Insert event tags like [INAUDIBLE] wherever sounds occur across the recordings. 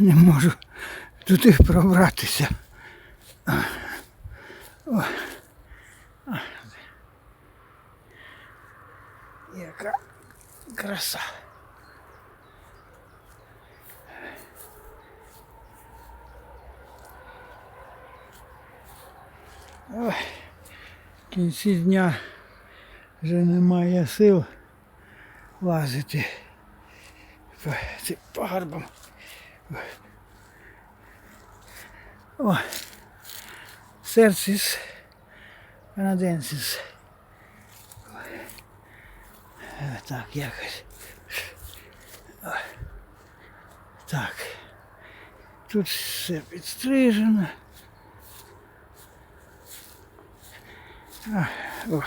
Не можу туди пробратися. Яка краса. Ой, в кінці дня вже немає сил лазити по цим пагорбам. О, серцис канаденсис. Е, Так, якось. О, Так. Тут все підстрижено. Ой.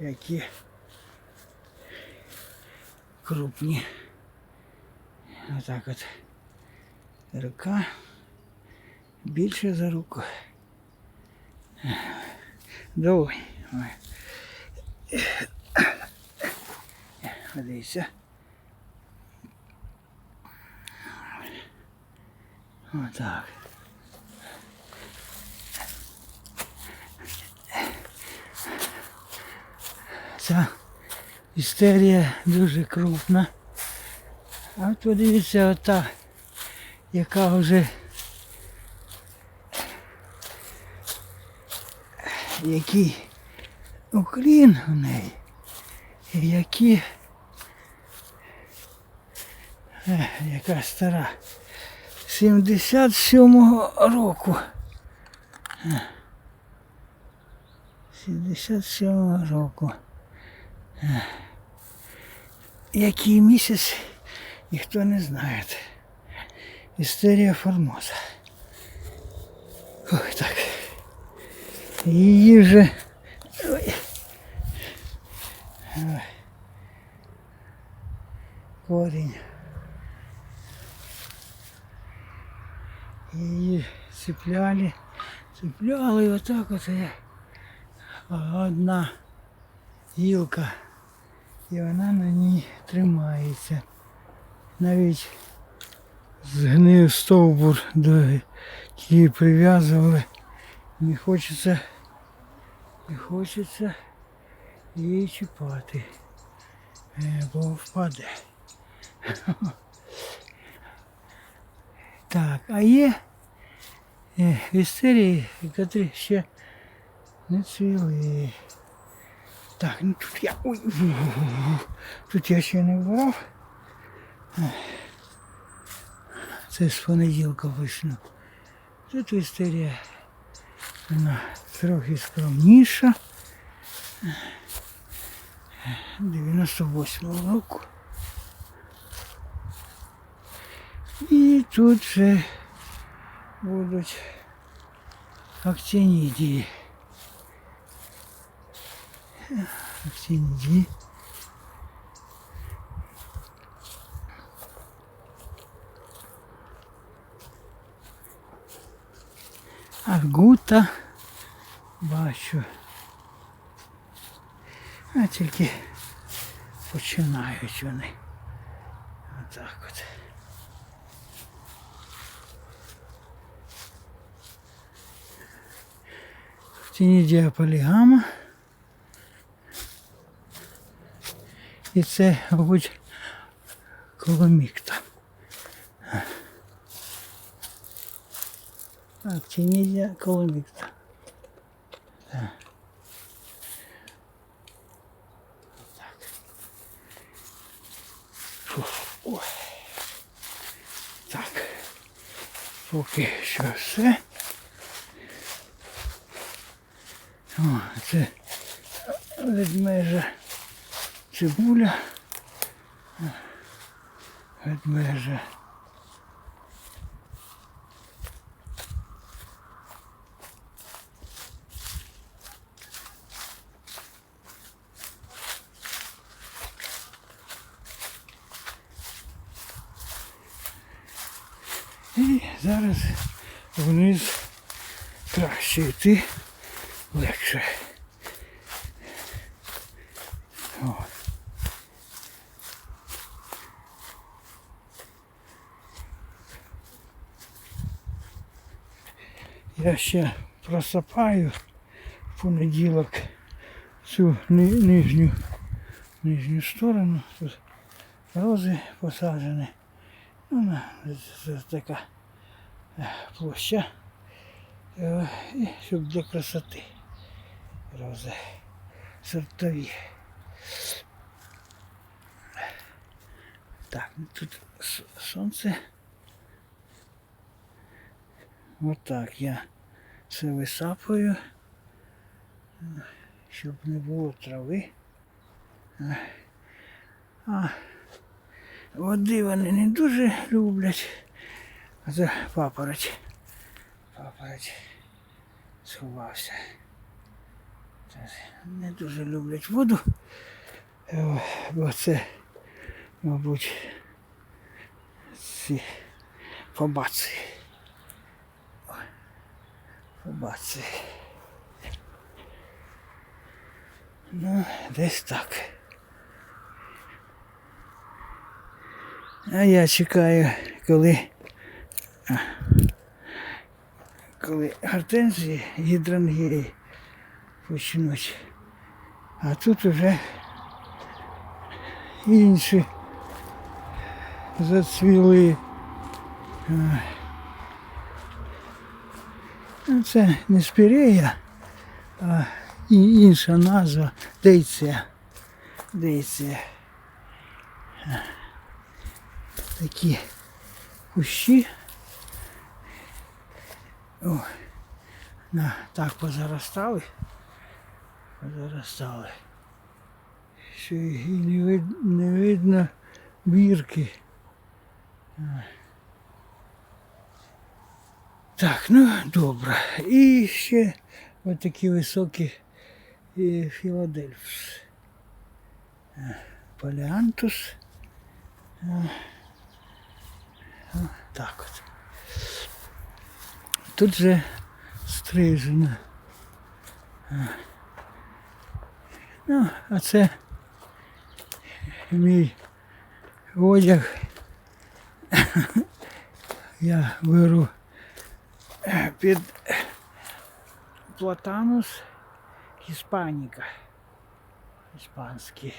Які крупні. Отак от. Рука більше за руку. Давай. Ой. Дивіться. Отак. Ця істерія дуже крупна. А от подивіться ота, яка вже який уклін у неї. І які Ех, яка стара. 77-го року. Е. 77-го року. Е. Який місяць ніхто не знає. Істерія Формоза. Ой, так. Її вже. Ой. Корінь. Її цепляли, цепляли отак от. Одна гілка. І вона на ній тримається. Навіть згнив стовбур до її прив'язували. Не хочеться, не хочеться її чіпати, е, бо впаде. [LAUGHS] Так, а є е, вістерії, які ще не цвіли. Так, ну тут я. Ой, тут я ще не вбрав. Це з понеділка вийшло. Тут вістерія. Вона трохи скромніша. 98 року. І тут вже будуть актинідії. Актинідії. Аргута бачу. А тільки починають вони. Отак от. Актинідія полігама. І це, мабуть, коломікта. Актинідія коломікта. Так. Ой. Так. Поки що все. О, це ведмежа цибуля, ведмежа. І зараз вниз краще йти легше. Я ще просапаю в понеділок цю ни- нижню, нижню сторону. Тут рози посаджені. Ну, це така е, площа. Е, І щоб для красоти. Рози сортові. Так, тут сонце. Отак я це висапую, щоб не було трави. А води вони не дуже люблять. Це папороть. Папороть сховався. Не дуже люблять воду. Е, Бо це, мабуть, ці фабації. Фабації. Ну, десь так. А я чекаю, коли, коли гортензії гідрангії почнуть. А тут уже інші зацвіли. Ну, Це не спірея, а інша назва дейція. Дейція. Такі кущі. О, на, так позаростали. Позаростали. Що і не, вид, не видно бірки. Так, ну добре. І ще отакі високі і Філадельфус. Е, Поліантус. Е, Так от. Тут же стрижено. Е. Ну, а це мій одяг. [LAUGHS] Я е, під платанус іспаніка. Іспанський.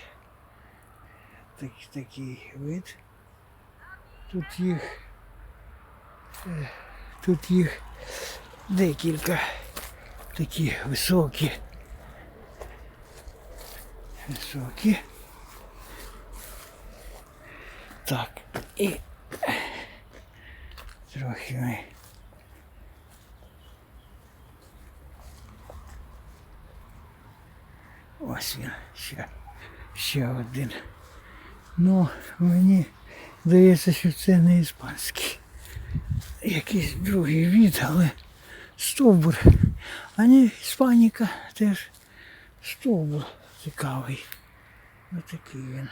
Так, такий вид. Тут їх е, тут їх декілька такі високі. Високі. Так, і трохи ми. Ось він, ще, ще один. Ну, мені здається, що це не іспанський. Якийсь другий від, але стовбур. А не іспаніка теж стовбур цікавий. Ось такий він.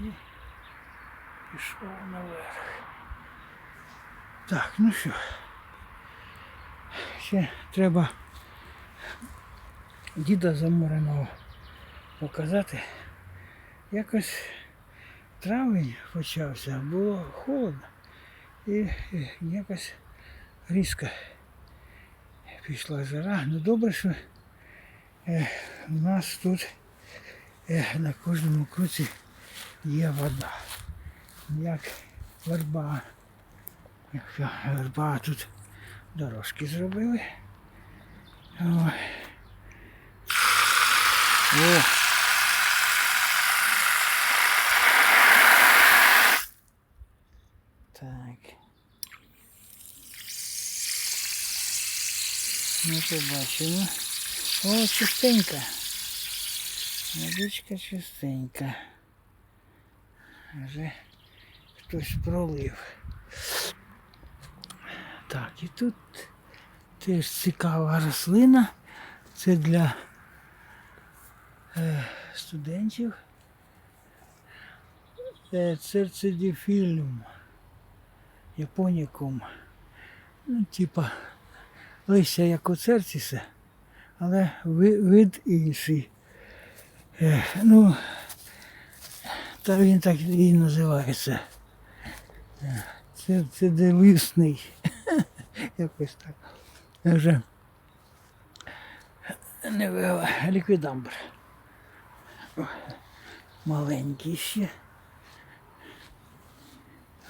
І пішов наверх. Так, ну що. Ще треба діда замореного показати. Якось травень почався, було холодно і, якось різко пішла жара. Ну добре, що е, у нас тут е, на кожному круці є вода. Як верба. Якщо верба тут дорожки зробили. Ой. О. Так. Ну, побачимо. О, чистенька. Водичка чистенька. Вже хтось пролив. І тут теж цікава рослина. Це для е, студентів. Це церцидіфілюм. Японікум. Ну, типа листя як у церціса, але вид інший. Е, ну, та він так і називається. Це, це делисний. [LAUGHS] Якось так. Я Вже не вела. Ліквідамбр. О, Маленький ще.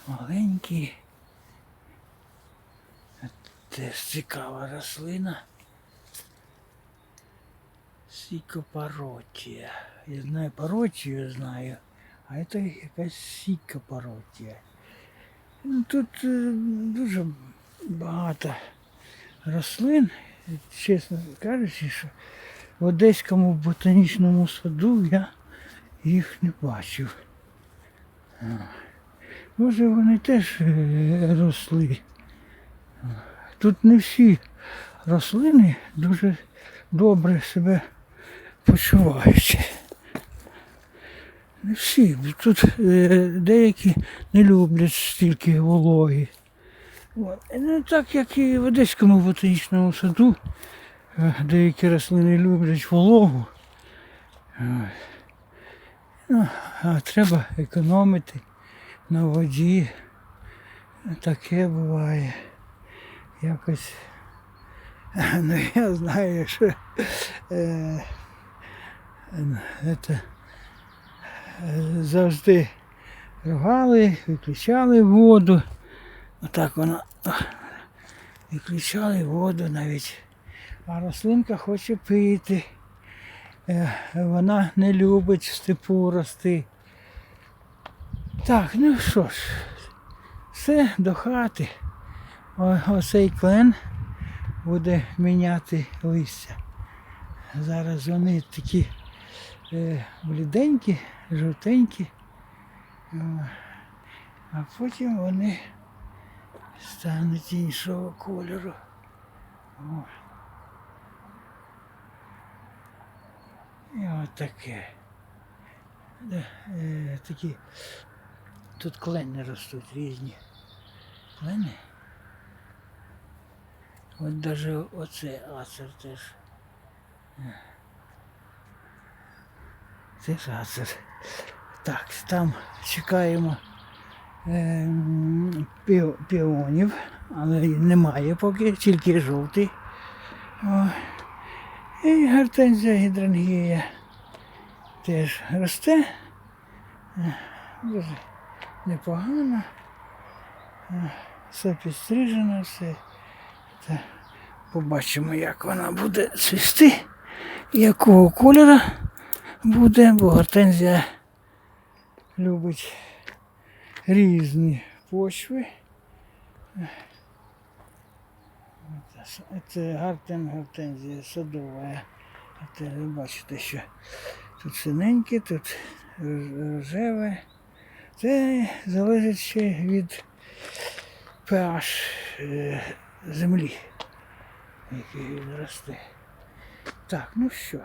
Маленький. Теж цікава рослина. Сікопаротія. Я знаю паротію, знаю, а це якась сікопаротія. Ну, Тут е, дуже багато рослин, чесно кажучи, що в Одеському ботанічному саду я їх не бачив. Може вони теж е, росли. Тут не всі рослини дуже добре себе почувають. Не всі. Тут е, деякі не люблять стільки вологи. От. Ну, так як і в Одеському ботанічному саду, е, деякі рослини люблять вологу. Ну, а треба економити на воді. Таке буває. Якось. [LAUGHS] Ну, я знаю, що е, е, це, е, завжди рвали, виключали воду. Отак вона виключали воду навіть. А рослинка хоче пити. Е, Вона не любить в степу рости. Так, ну що ж, все до хати. О, оцей клен буде міняти листя. Зараз вони такі е, бліденькі, жовтенькі. А потім вони стануть іншого кольору. О. І от таке. Де, е, такі. Тут клени ростуть різні. Клени. От даже оце ацер теж. Це ж ацер. Так, там чекаємо піонів, але немає поки, тільки жовтий. І гортензія гідрангія теж росте. Е, Дуже непогано. Е, Все підстрижено, все. Та побачимо, як вона буде цвісти, якого кольору буде, бо гортензія любить різні почви. Це гартен гортензія садова. Ви бачите, що тут синеньке, тут рож- рожеве. Це залежить ще від pH е, землі, який він росте. Так, ну що,